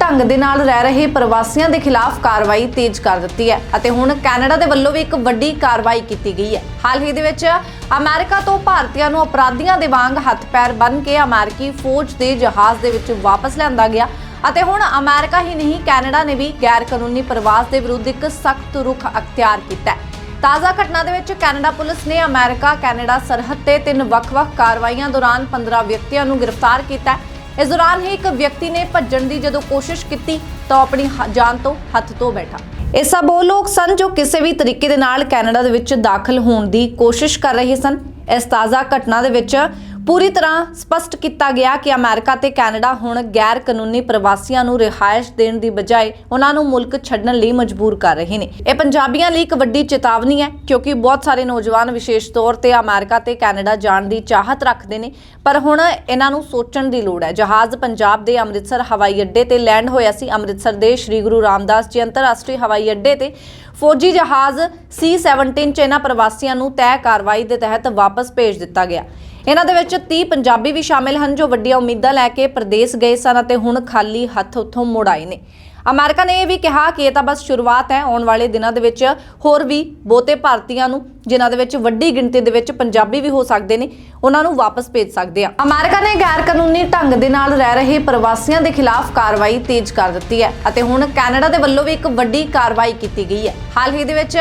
ਢੰਗ ਦੇ ਨਾਲ ਰਹਿ ਰਹੇ ਪ੍ਰਵਾਸੀਆਂ ਦੇ ਖਿਲਾਫ ਕਾਰਵਾਈ ਤੇਜ਼ ਕਰ ਦਿੱਤੀ ਹੈ ਅਤੇ ਹੁਣ ਕੈਨੇਡਾ ਦੇ ਵੱਲੋਂ ਵੀ ਇੱਕ ਵੱਡੀ ਕਾਰਵਾਈ ਕੀਤੀ ਗਈ ਹੈ ਹਾਲ ਹੀ ਦੇ ਵਿੱਚ ਅਮਰੀਕਾ ਤੋਂ ਭਾਰਤੀਆਂ ਨੂੰ ਅਪਰਾਧੀਆਂ ਦੇ ਵਾਂਗ ਹੱਥ ਪੈਰ ਬੰਨ੍ਹ ਕੇ ਅਮਰੀਕੀ ਫੌਜ ਦੇ ਜਹਾਜ਼ ਦੇ ਵਿੱਚ ਵਾਪਸ ਲਿਆਂਦਾ ਗਿਆ ਅਤੇ ਹੁਣ ਅਮਰੀਕਾ ਹੀ ਨਹੀਂ, ਕੈਨੇਡਾ ਨੇ ਵੀ ਗੈਰ ਕਾਨੂੰਨੀ ਪ੍ਰਵਾਸ ਦੇ ਵਿਰੁੱਧ ਇੱਕ ਸਖਤ ਰੁਖ ਅਖਤਿਆਰ ਕੀਤਾ ਹੈ ਤਾਜ਼ਾ ਘਟਨਾ ਦੇ ਵਿੱਚ ਕੈਨੇਡਾ ਪੁਲਿਸ ਨੇ ਅਮਰੀਕਾ, ਕੈਨੇਡਾ ਸਰਹੱਦ ਤੇ ਤਿੰਨ ਵੱਖ-ਵੱਖ ਕਾਰਵਾਈਆਂ ਦੌਰਾਨ 15 ਵਿਅਕਤੀਆਂ ਨੂੰ ਗ੍ਰਿਫਤਾਰ ਕੀਤਾ ਹੈ। ਇਸ ਦੌਰਾਨ ਹੀ ਇੱਕ ਵਿਅਕਤੀ ਨੇ ਭੱਜਣ ਦੀ ਜਦੋਂ ਕੋਸ਼ਿਸ਼ ਕੀਤੀ, ਤਾਂ ਆਪਣੀ ਜਾਨ ਤੋਂ ਹੱਥ ਤੋਂ ਬੈਠਾ। ਇਹ ਸਭ ਉਹ ਲੋਕ ਸਨ ਜੋ ਕਿਸੇ ਵੀ ਤਰੀਕੇ ਦੇ ਨਾਲ ਕੈਨੇਡਾ ਦੇ ਵਿੱਚ ਦਾਖਲ ਹੋਣ ਦੀ ਕੋਸ਼ਿਸ਼ ਕਰ ਰਹੇ ਸਨ। ਇਸ ਤਾਜ਼ਾ ਘਟਨਾ ਦੇ ਵਿੱਚ ਪੂਰੀ ਤਰ੍ਹਾਂ ਸਪਸ਼ਟ ਕੀਤਾ ਗਿਆ ਕਿ ਅਮਰੀਕਾ ਤੇ ਕੈਨੇਡਾ ਹੁਣ ਗੈਰ ਕਾਨੂੰਨੀ ਪ੍ਰਵਾਸੀਆਂ ਨੂੰ ਰਿਹਾਇਸ਼ ਦੇਣ ਦੀ ਬਜਾਏ ਉਹਨਾਂ ਨੂੰ ਮੁਲਕ ਛੱਡਣ ਲਈ ਮਜਬੂਰ ਕਰ ਰਹੇ ਨੇ। ਇਹ ਪੰਜਾਬੀਆਂ ਲਈ ਇੱਕ ਵੱਡੀ ਚੇਤਾਵਨੀ ਹੈ ਕਿਉਂਕਿ ਬਹੁਤ ਸਾਰੇ ਨੌਜਵਾਨ ਵਿਸ਼ੇਸ਼ ਤੌਰ ਤੇ ਅਮਰੀਕਾ ਤੇ ਕੈਨੇਡਾ ਜਾਣ ਦੀ ਚਾਹਤ ਰੱਖਦੇ ਨੇ, ਪਰ ਹੁਣ ਇਹਨਾਂ ਨੂੰ ਸੋਚਣ ਦੀ ਲੋੜ ਹੈ। ਜਹਾਜ਼ ਪੰਜਾਬ ਦੇ ਅੰਮ੍ਰਿਤਸਰ ਹਵਾਈ ਅੱਡੇ ਤੇ ਲੈਂਡ ਹੋਇਆ ਸੀ। ਅੰਮ੍ਰਿਤਸਰ ਦੇ ਸ੍ਰੀ ਗੁਰੂ ਰਾਮਦਾਸ ਜੀ ਅੰਤਰਰਾਸ਼ਟਰੀ ਹਵਾਈ ਅੱਡੇ ਤੇ ਫੌਜੀ ਜਹਾਜ਼ C-17 ਚ ਇਹਨਾਂ ਪ੍ਰਵਾਸੀਆਂ ਨੂੰ ਤੈਅ ਕਾਰਵਾਈ ਦੇ ਤਹਿਤ ਵਾਪਸ ਭੇਜ ਦਿੱਤਾ ਗਿਆ। ਇਹਨਾਂ ਦੇ ਵਿੱਚ 30 ਪੰਜਾਬੀ ਵੀ ਸ਼ਾਮਿਲ ਹਨ ਜੋ ਵੱਡੀਆਂ ਉਮੀਦਾਂ ਲੈ ਕੇ ਪ੍ਰਦੇਸ਼ ਗਏ ਸਨ ਅਤੇ ਹੁਣ ਖਾਲੀ ਹੱਥ ਉੱਥੋਂ ਮੁੜ ਆਏ ਨੇ। ਅਮਰੀਕਾ ਨੇ ਇਹ ਵੀ ਕਿਹਾ ਕਿ ਇਹ ਤਾਂ ਬਸ ਸ਼ੁਰੂਆਤ ਹੈ। ਆਉਣ ਵਾਲੇ ਦਿਨਾਂ ਦੇ ਵਿੱਚ ਹੋਰ ਵੀ ਬਹੁਤੇ ਭਾਰਤੀਆਂ ਨੂੰ, ਜਿਨ੍ਹਾਂ ਦੇ ਵਿੱਚ ਵੱਡੀ ਗਿਣਤੀ ਦੇ ਵਿੱਚ ਪੰਜਾਬੀ ਵੀ ਹੋ ਸਕਦੇ ਨੇ, ਉਹਨਾਂ ਨੂੰ ਵਾਪਸ ਭੇਜ ਸਕਦੇ ਆ। ਅਮਰੀਕਾ ਨੇ ਗੈਰ ਕਾਨੂੰਨੀ ਢੰਗ ਦੇ ਨਾਲ ਰਹਿ ਰਹੇ ਪ੍ਰਵਾਸੀਆਂ ਦੇ ਖਿਲਾਫ ਕਾਰਵਾਈ ਤੇਜ਼ ਕਰ ਦਿੱਤੀ ਹੈ ਅਤੇ ਹੁਣ ਕੈਨੇਡਾ ਦੇ ਵੱਲੋਂ ਵੀ ਇੱਕ ਵੱਡੀ ਕਾਰਵਾਈ ਕੀਤੀ ਗਈ ਹੈ। ਹਾਲ ਹੀ ਦੇ ਵਿੱਚ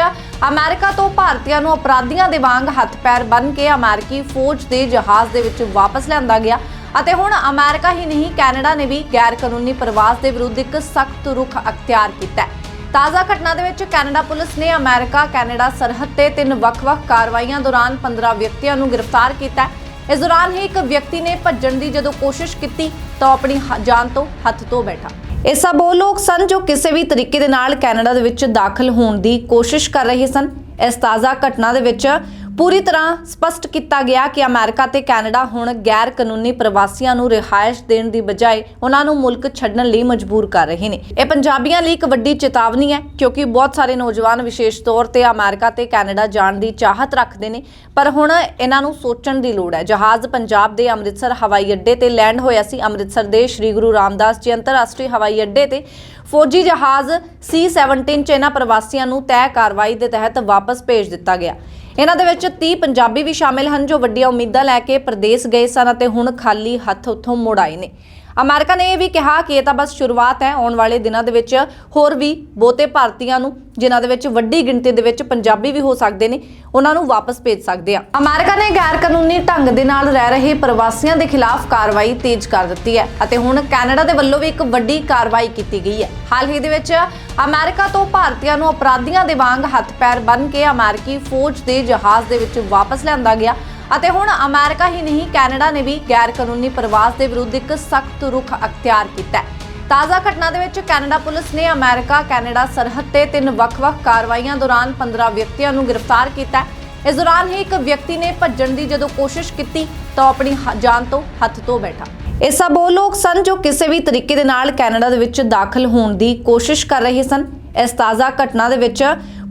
ਅਮਰੀਕਾ ਤੋਂ ਭਾਰਤੀਆਂ ਨੂੰ ਅਪਰਾਧੀਆਂ ਦੇ ਵਾਂਗ ਹੱਥ ਪੈਰ ਬੰਨ ਕੇ ਅਮਰੀਕੀ ਫੌਜ ਦੇ ਜਹਾਜ਼ ਦੇ ਵਿੱਚ ਵਾਪਸ ਲਿਆਂਦਾ ਗਿਆ। ਅਤੇ ਹੁਣ ਅਮਰੀਕਾ ਹੀ ਨਹੀਂ, ਕੈਨੇਡਾ ਨੇ ਵੀ ਗੈਰ ਕਾਨੂੰਨੀ ਪ੍ਰਵਾਸ ਦੇ ਵਿਰੁੱਧ ਇੱਕ ਸਖਤ ਰੁਖ ਅਖਤਿਆਰ ਕੀਤਾ ਹੈ। ਤਾਜ਼ਾ ਘਟਨਾ ਦੇ ਵਿੱਚ ਕੈਨੇਡਾ ਪੁਲਿਸ ਨੇ ਅਮਰੀਕਾ, ਕੈਨੇਡਾ ਸਰਹੱਦ ਤੇ ਤਿੰਨ ਵੱਖ-ਵੱਖ ਕਾਰਵਾਈਆਂ ਦੌਰਾਨ 15 ਵਿਅਕਤੀਆਂ ਨੂੰ ਗ੍ਰਿਫਤਾਰ ਕੀਤਾ ਇਸ ਦੌਰਾਨ ਹੀ ਇੱਕ ਵਿਅਕਤੀ ਨੇ ਭੱਜਣ ਦੀ ਜਦੋਂ ਕੋਸ਼ਿਸ਼ ਕੀਤੀ, ਤਾਂ ਆਪਣੀ ਜਾਨ ਤੋਂ ਹੱਥ ਧੋ ਬੈਠਾ। ਇਹ ਸਭ ਉਹ ਲੋਕ ਸਨ ਜੋ ਕਿਸੇ ਵੀ ਤਰੀਕੇ ਦੇ ਨਾਲ ਕੈਨੇਡਾ ਦੇ ਵਿੱਚ ਦਾਖਲ ਹੋਣ ਦੀ ਕੋਸ਼ਿਸ਼ ਕਰ ਰਹੇ ਸਨ। ਇਸ ਤਾਜ਼ਾ ਘਟਨਾ ਦੇ ਵਿੱਚ ਪੂਰੀ ਤਰ੍ਹਾਂ ਸਪਸ਼ਟ ਕੀਤਾ ਗਿਆ ਕਿ ਅਮਰੀਕਾ ਤੇ ਕੈਨੇਡਾ ਹੁਣ ਗੈਰ ਕਾਨੂੰਨੀ ਪ੍ਰਵਾਸੀਆਂ ਨੂੰ ਰਿਹਾਇਸ਼ ਦੇਣ ਦੀ ਬਜਾਏ ਉਹਨਾਂ ਨੂੰ ਮੁਲਕ ਛੱਡਣ ਲਈ ਮਜਬੂਰ ਕਰ ਰਹੇ ਨੇ। ਇਹ ਪੰਜਾਬੀਆਂ ਲਈ ਇੱਕ ਵੱਡੀ ਚੇਤਾਵਨੀ ਹੈ ਕਿਉਂਕਿ ਬਹੁਤ ਸਾਰੇ ਨੌਜਵਾਨ ਵਿਸ਼ੇਸ਼ ਤੌਰ ਤੇ ਅਮਰੀਕਾ ਤੇ ਕੈਨੇਡਾ ਜਾਣ ਦੀ ਚਾਹਤ ਰੱਖਦੇ ਨੇ, ਪਰ ਹੁਣ ਇਹਨਾਂ ਨੂੰ ਸੋਚਣ ਦੀ ਲੋੜ ਹੈ। ਜਹਾਜ਼ ਪੰਜਾਬ ਦੇ ਅੰਮ੍ਰਿਤਸਰ ਹਵਾਈ ਅੱਡੇ ਤੇ ਲੈਂਡ ਹੋਇਆ ਸੀ। ਅੰਮ੍ਰਿਤਸਰ ਦੇ ਸ੍ਰੀ ਗੁਰੂ ਰਾਮਦਾਸ ਜੀ ਅੰਤਰਰਾਸ਼ਟਰੀ ਹਵਾਈ ਅੱਡੇ ਤੇ ਫੌਜੀ ਜਹਾਜ਼ C-17 ਚ ਇਹਨਾਂ ਪ੍ਰਵਾਸੀਆਂ ਨੂੰ ਤੈਅ ਕਾਰਵਾਈ ਦੇ ਤਹਿਤ ਵਾਪਸ ਭੇਜ ਦਿੱਤਾ ਗਿਆ। ਇਹਨਾਂ ਦੇ ਵਿੱਚ 30 ਪੰਜਾਬੀ ਵੀ ਸ਼ਾਮਿਲ ਹਨ ਜੋ ਵੱਡੀਆਂ ਉਮੀਦਾਂ ਲੈ ਕੇ ਪ੍ਰਦੇਸ਼ ਗਏ ਸਨ ਅਤੇ ਹੁਣ ਖਾਲੀ ਹੱਥ ਉੱਥੋਂ ਮੁੜ ਆਏ ਨੇ। ਅਮਰੀਕਾ ਨੇ ਇਹ ਵੀ ਕਿਹਾ ਕਿ ਇਹ ਤਾਂ ਬਸ ਸ਼ੁਰੂਆਤ ਹੈ। ਆਉਣ ਵਾਲੇ ਦਿਨਾਂ ਦੇ ਵਿੱਚ ਹੋਰ ਵੀ ਬਹੁਤੇ ਭਾਰਤੀਆਂ ਨੂੰ, ਜਿਨ੍ਹਾਂ ਦੇ ਵਿੱਚ ਵੱਡੀ ਗਿਣਤੀ ਦੇ ਵਿੱਚ ਪੰਜਾਬੀ ਵੀ ਹੋ ਸਕਦੇ ਨੇ, ਉਹਨਾਂ ਨੂੰ ਵਾਪਸ ਭੇਜ ਸਕਦੇ ਆ ਅਮਰੀਕਾ ਨੇ ਗੈਰ ਕਾਨੂੰਨੀ ਢੰਗ ਦੇ ਨਾਲ ਰਹਿ ਰਹੇ ਪ੍ਰਵਾਸੀਆਂ ਦੇ ਖਿਲਾਫ ਕਾਰਵਾਈ ਤੇਜ਼ ਕਰ ਦਿੱਤੀ ਹੈ ਅਤੇ ਹੁਣ ਕੈਨੇਡਾ ਦੇ ਵੱਲੋਂ ਵੀ ਇੱਕ ਵੱਡੀ ਕਾਰਵਾਈ ਕੀਤੀ ਗਈ ਹੈ। ਹਾਲ ਹੀ ਦੇ ਵਿੱਚ ਅਮਰੀਕਾ ਤੋਂ ਭਾਰਤੀਆਂ ਨੂੰ ਅਪਰਾਧੀਆਂ ਦੇ ਵਾਂਗ ਹੱਥ ਪੈਰ ਬੰਨ੍ਹ ਕੇ ਅਮਰੀਕੀ ਫੌਜ ਦੇ ਜਹਾਜ਼ ਦੇ ਵਿੱਚ ਵਾਪਸ ਲਿਆਂਦਾ ਗਿਆ। ਅਤੇ ਹੁਣ ਅਮਰੀਕਾ ਹੀ ਨਹੀਂ, ਕੈਨੇਡਾ ਨੇ ਵੀ ਗੈਰ ਕਾਨੂੰਨੀ ਪ੍ਰਵਾਸ ਦੇ ਵਿਰੁੱਧ ਇੱਕ ਸਖਤ ਰੁਖ ਅਖਤਿਆਰ ਕੀਤਾ ਹੈ। ਤਾਜ਼ਾ ਘਟਨਾ ਦੇ ਵਿੱਚ ਕੈਨੇਡਾ ਪੁਲਿਸ ਨੇ ਅਮਰੀਕਾ, ਕੈਨੇਡਾ ਸਰਹੱਦ ਤੇ ਤਿੰਨ ਵੱਖ-ਵੱਖ ਕਾਰਵਾਈਆਂ ਦੌਰਾਨ 15 ਵਿਅਕਤੀਆਂ ਨੂੰ ਗ੍ਰਿਫਤਾਰ ਕੀਤਾ ਇਸ ਦੌਰਾਨ ਹੀ ਇੱਕ ਵਿਅਕਤੀ ਨੇ ਭੱਜਣ ਦੀ ਜਦੋਂ ਕੋਸ਼ਿਸ਼ ਕੀਤੀ, ਤਾਂ ਉਹ ਆਪਣੀ ਜਾਨ ਤੋਂ ਹੱਥ ਧੋ ਬੈਠਾ। ਇਹ ਸਭ ਉਹ ਲੋਕ ਸਨ ਜੋ ਕਿਸੇ ਵੀ ਤਰੀਕੇ ਦੇ ਨਾਲ ਕੈਨੇਡਾ ਦੇ ਵਿੱਚ ਦਾਖਲ ਹੋਣ ਦੀ ਕੋਸ਼ਿਸ਼ ਕਰ ਰਹੇ ਸਨ। ਇਸ ਤਾਜ਼ਾ ਘਟਨਾ ਦੇ ਵਿੱਚ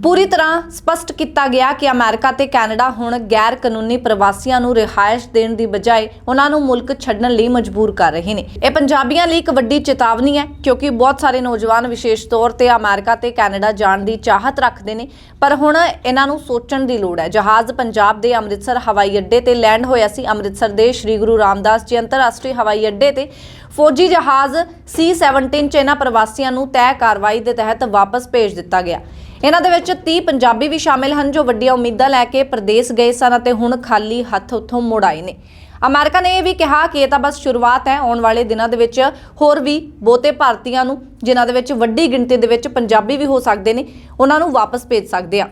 ਪੂਰੀ ਤਰ੍ਹਾਂ ਸਪਸ਼ਟ ਕੀਤਾ ਗਿਆ ਕਿ ਅਮਰੀਕਾ ਤੇ ਕੈਨੇਡਾ ਹੁਣ ਗੈਰ ਕਾਨੂੰਨੀ ਪ੍ਰਵਾਸੀਆਂ ਨੂੰ ਰਿਹਾਇਸ਼ ਦੇਣ ਦੀ ਬਜਾਏ ਉਹਨਾਂ ਨੂੰ ਮੁਲਕ ਛੱਡਣ ਲਈ ਮਜਬੂਰ ਕਰ ਰਹੇ ਨੇ। ਇਹ ਪੰਜਾਬੀਆਂ ਲਈ ਇੱਕ ਵੱਡੀ ਚੇਤਾਵਨੀ ਹੈ ਕਿਉਂਕਿ ਬਹੁਤ ਸਾਰੇ ਨੌਜਵਾਨ ਵਿਸ਼ੇਸ਼ ਤੌਰ ਤੇ ਅਮਰੀਕਾ ਤੇ ਕੈਨੇਡਾ ਜਾਣ ਦੀ ਚਾਹਤ ਰੱਖਦੇ ਨੇ, ਪਰ ਹੁਣ ਇਹਨਾਂ ਨੂੰ ਸੋਚਣ ਦੀ ਲੋੜ ਹੈ। ਜਹਾਜ਼ ਪੰਜਾਬ ਦੇ ਅੰਮ੍ਰਿਤਸਰ ਹਵਾਈ ਅੱਡੇ ਤੇ ਲੈਂਡ ਹੋਇਆ ਸੀ। ਅੰਮ੍ਰਿਤਸਰ ਦੇ ਸ੍ਰੀ ਗੁਰੂ ਰਾਮਦਾਸ ਜੀ ਅੰਤਰਰਾਸ਼ਟਰੀ ਹਵਾਈ ਅੱਡੇ ਤੇ ਫੌਜੀ ਜਹਾਜ਼ C-17 ਚ ਇਹਨਾਂ ਪ੍ਰਵਾਸੀਆਂ ਨੂੰ ਤੈਅ ਕਾਰਵਾਈ ਦੇ ਤਹਿਤ ਵਾਪਸ ਭੇਜ ਦਿੱਤਾ ਗਿਆ। ਇਹਨਾਂ ਦੇ ਵਿੱਚ 30 ਪੰਜਾਬੀ ਵੀ ਸ਼ਾਮਿਲ ਹਨ ਜੋ ਵੱਡੀਆਂ ਉਮੀਦਾਂ ਲੈ ਕੇ ਪ੍ਰਦੇਸ਼ ਗਏ ਸਨ ਅਤੇ ਹੁਣ ਖਾਲੀ ਹੱਥ ਉੱਥੋਂ ਮੁੜ ਆਏ ਨੇ। ਅਮਰੀਕਾ ਨੇ ਇਹ ਵੀ ਕਿਹਾ ਕਿ ਇਹ ਤਾਂ ਬਸ ਸ਼ੁਰੂਆਤ ਹੈ। ਆਉਣ ਵਾਲੇ ਦਿਨਾਂ ਦੇ ਵਿੱਚ ਹੋਰ ਵੀ ਬਹੁਤੇ ਭਾਰਤੀਆਂ ਨੂੰ, ਜਿਨ੍ਹਾਂ ਦੇ ਵਿੱਚ ਵੱਡੀ ਗਿਣਤੀ ਦੇ ਵਿੱਚ ਪੰਜਾਬੀ ਵੀ ਹੋ ਸਕਦੇ ਨੇ, ਉਹਨਾਂ ਨੂੰ ਵਾਪਸ ਭੇਜ ਸਕਦੇ ਆ।